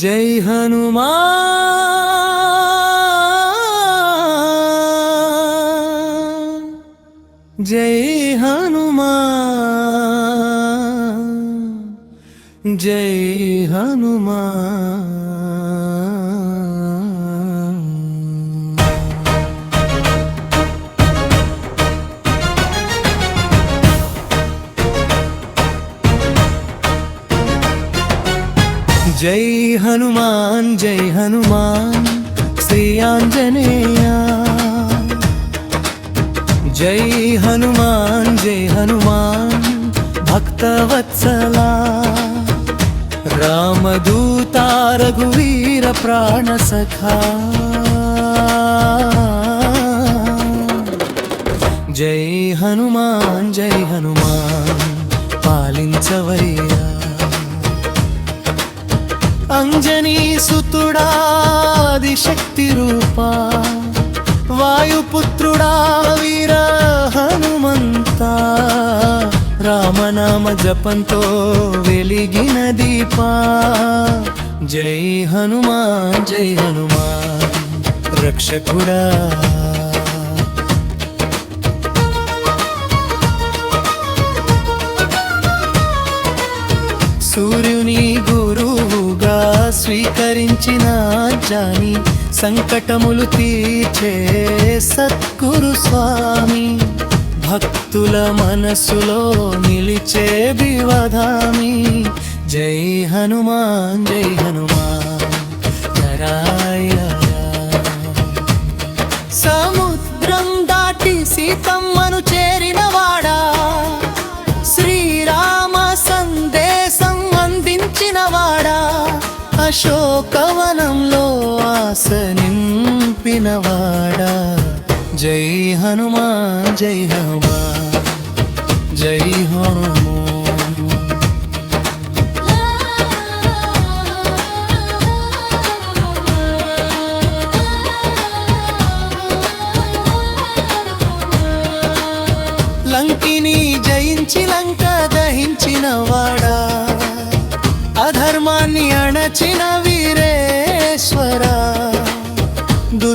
జై హనుమా జై హనుమా జై హనుమా జై హనుమాన్ జై హనుమాన్ భక్తవత్సలా రామదూత రఘువీర ప్రాణ సఖా. జై హనుమాన్ జై హనుమాన్ పాలించవయ్యా. అంజనీ సుతుడాది శక్తి రూపా. వాయుపుత్రుడా వీర హనుమంతా. రామనామ జపంతో వెలిగిన దీపా. జై హనుమాన్ జై హనుమాన్ రక్షకుడా. సూర్యుని గురువుగా స్వీకరించిన జాని సంకటములు తీర్చే సద్గురు స్వామి. భక్తుల మనసులో నిలిచే వివధామి జై హనుమాన్ జై హనుమాన్. జరాయ సముద్రం దాటి సీతమ్మ ఆశ నింపినవాడా జై హనుమాన్ జై హనుమాన్ జై హనుమాన్ లంకిని జయించి లంక దహించిన వాడా అధర్మాన్ని అణచిన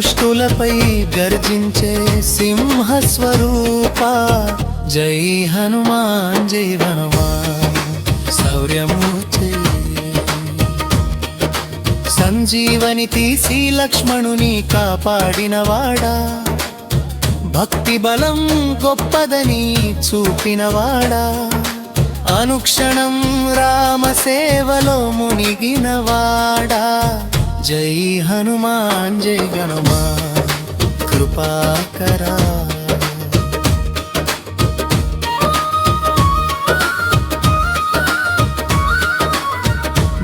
దుష్టులపై గర్జించే సింహస్వరూప. జై హనుమాన్ జై హనుమాన్. శౌర్యమూర్తి సంజీవని తీసి లక్ష్మణుని కాపాడినవాడా. భక్తి బలం గొప్పదని చూపినవాడా. అనుక్షణం రామ సేవలో మునిగినవాడా. జై హనుమాన్ జై గణమా కృపాకరా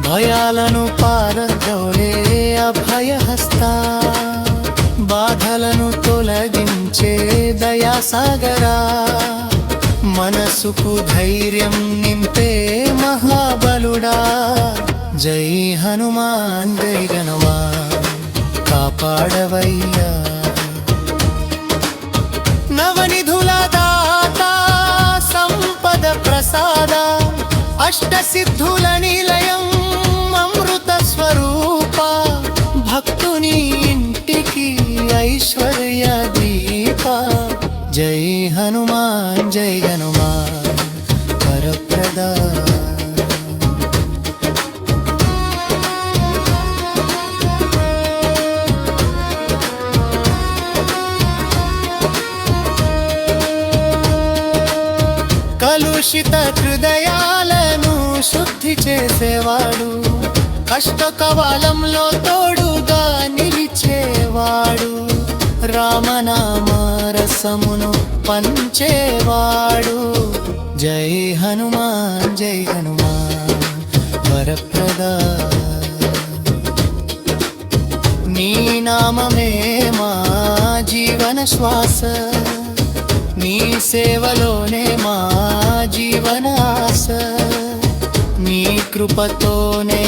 భయాలను పారదోలే అభయహస్త బాధలను తొలగించే దయాసాగరా. మనసుకు ధైర్యం జై హనుమాన్ జై హనుమాన్ కాపాడవయ్యా. నవనిధుల దాత సంపద ప్రసాద అష్ట సిద్ధుల నిలయం అమృత స్వరూప భక్తుని ఇంటికి ఐశ్వర్య దీప. జై హనుమాన్ జై హనుమాన్ వరప్రదా చేసేవాడు. కష్టకవాలంలో తోడుగా నిలిచేవాడు. రామనామారసమును పంచేవాడు. జై హనుమాన్ జై హనుమాన్ వరప్రదా. నీ నామమే మా జీవన శ్వాస. నీ సేవలోనే మా జీవనాస ఆశ. కృపతోనే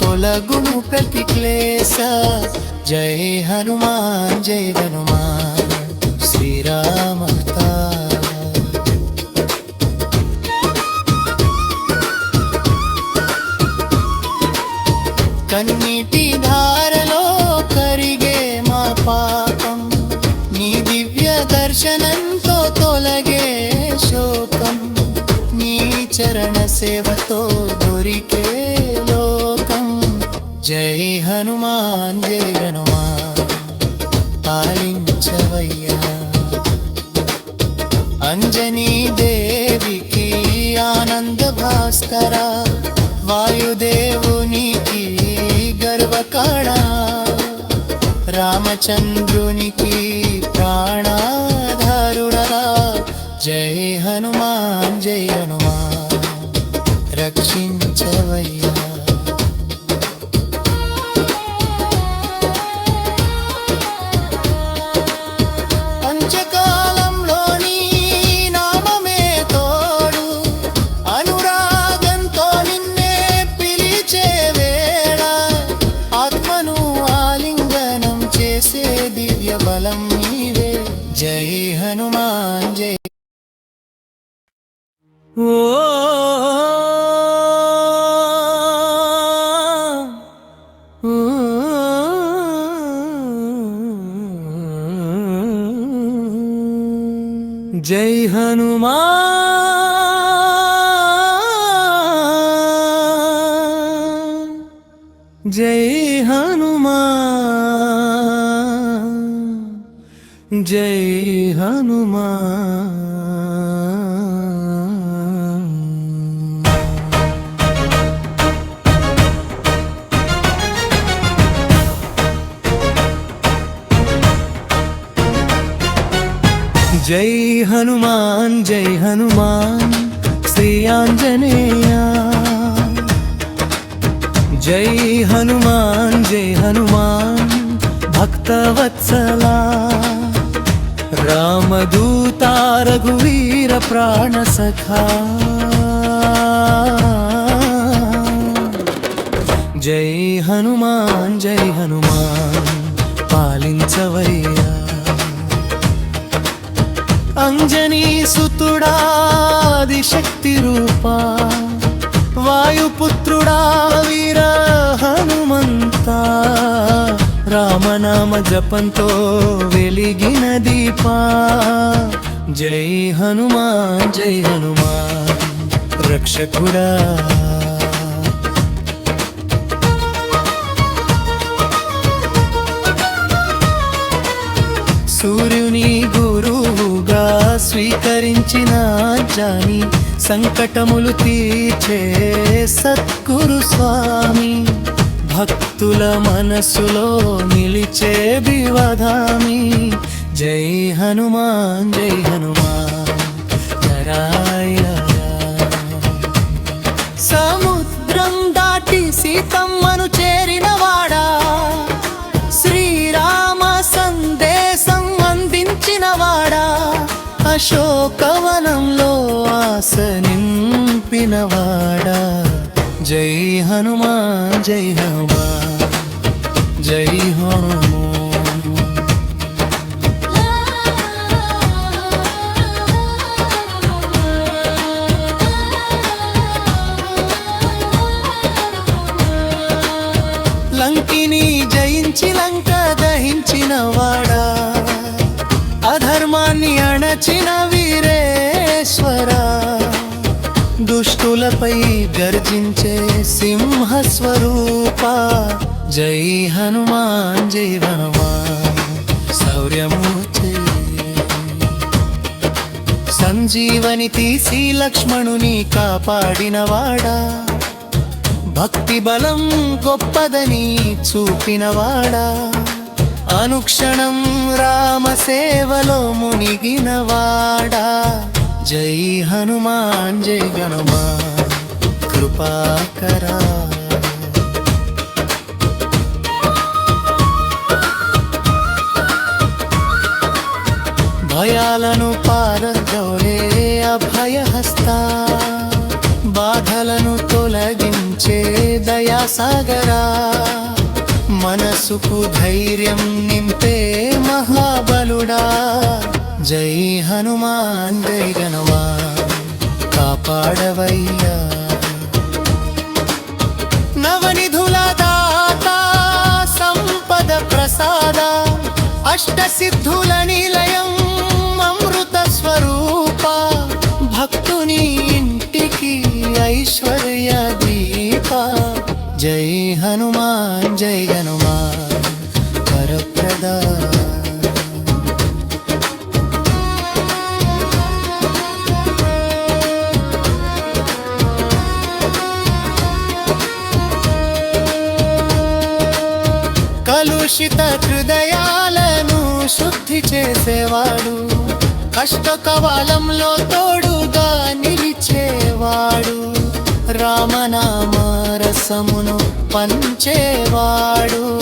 తొలగును ప్రతి క్లేశ జై హనుమాన్ జై హనుమాన్ శ్రీరామ కన్నీటి ధారలో కరిగే మా పాపం నీ దివ్య దర్శనంతో తొలగే శోకం నీ చరణ సేవతో భాస్కర వాయుదేవునికి గర్వకాణ రామచంద్రునికి ప్రాణాధారుడరా. జై హను జై హనుమాన్ జై హనుమాన్ జై హనుమాన్ జై హనుమాన్ జై హనుమాన్ శ్రీ ఆంజనేయ. జై హనుమాన్ జై హనుమాన్ భక్తవత్సలా. రామదూత రఘువీర ప్రాణ సఖా. జై హనుమాన్ జై హనుమాన్ పాలించవయ్యా. అంజనీ సుతుడాది శక్తి రూపా వాయుపుత్రుడా వీర హనుమంత రామనామ జపంతో వెలిగిన దీపా. జై హనుమాన్ జై హనుమాన్ రక్షకుడా. స్వీకరించిన జాని సంకటములు తీర్చే సత్గురు స్వామి. భక్తుల మనసులో నిలిచే బివధామి. జై హనుమాన్ జై హనుమాన్ జరాయ సముద్రం దాటి సీతమ్మను చేరిన ఆశ నింపినవాడా జై హనుమాన్ జై హనుమాన్ జై హో గర్జించే సింహస్వరూప. జై హనుమాన్ జై హనుమాన్. శౌర్యమూర్తి సంజీవని తీసి లక్ష్మణుని కాపాడినవాడా. భక్తి బలం గొప్పదని చూపినవాడా. అనుక్షణం రామ సేవలో మునిగినవాడా. జై హనుమాన్ జై హనుమాన్. కృపాకరా. భయాలను పారదోలే అభయహస్త బాధలను తొలగించే దయాసాగరా. మనసుకు ధైర్యం నింపే మహాబలుడా జై హనుమాన్ జై హనుమాన్ కాపాడవయ్యా. ప్రసాదా. అష్టసిద్ధుల నిలయం అమృత స్వరూప. భక్తుని ఇంటికి ఐశ్వర్య దీప. జై హనుమాన్ జై హనుమాన్. కలుషిత హృదయాలను శుద్ధి చేసేవాడు. కష్ట కవాలంలో తోడుగా నిలిచేవాడు. రామనామ రసమును పంచేవాడు.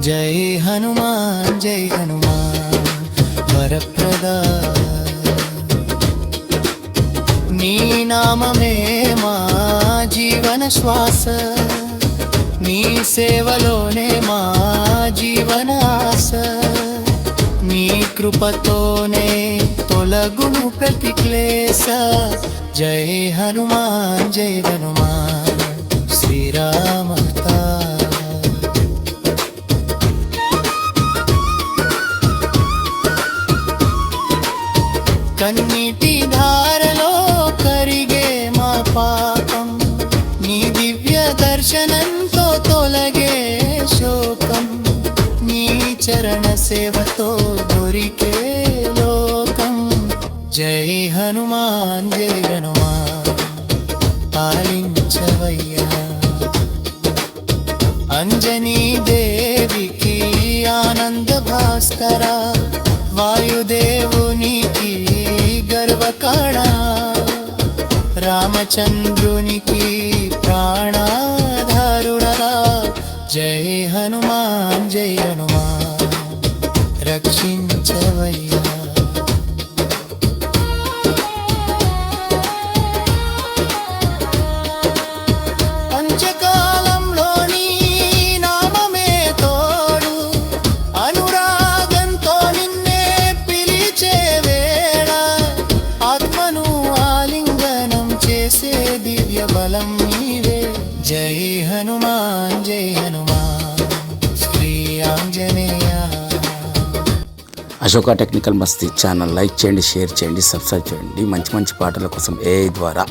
జై హనుమాన్ జై హనుమాన్ వరప్రదా. నీ నామమే మా జీవన శ్వాస. నీ సేవలోనే మా జీవన నీ కృపతోనే తొలగును ప్రతి క్లేశ జై హనుమాన్ జై హనుమాన్ శ్రీరామ కన్నీటి ధారలో కరిగే మా పాపం. నీ దివ్య దర్శనం సేవతో దొరికే లోకం. జై హనుమాన్ జై హనుమాన్. పాలించవయ్యా. అంజనీ దేవికి ఆనంద భాస్కర. వాయుదేవునికి గర్వకాణ. రామచంద్రునికి வச்சவை Ashoka technical Masti channel. Like చేయండి షేర్ చేయండి సబ్స్క్రైబ్ చేయండి. మంచి మంచి పాటల కోసం ఏ ద్వారా.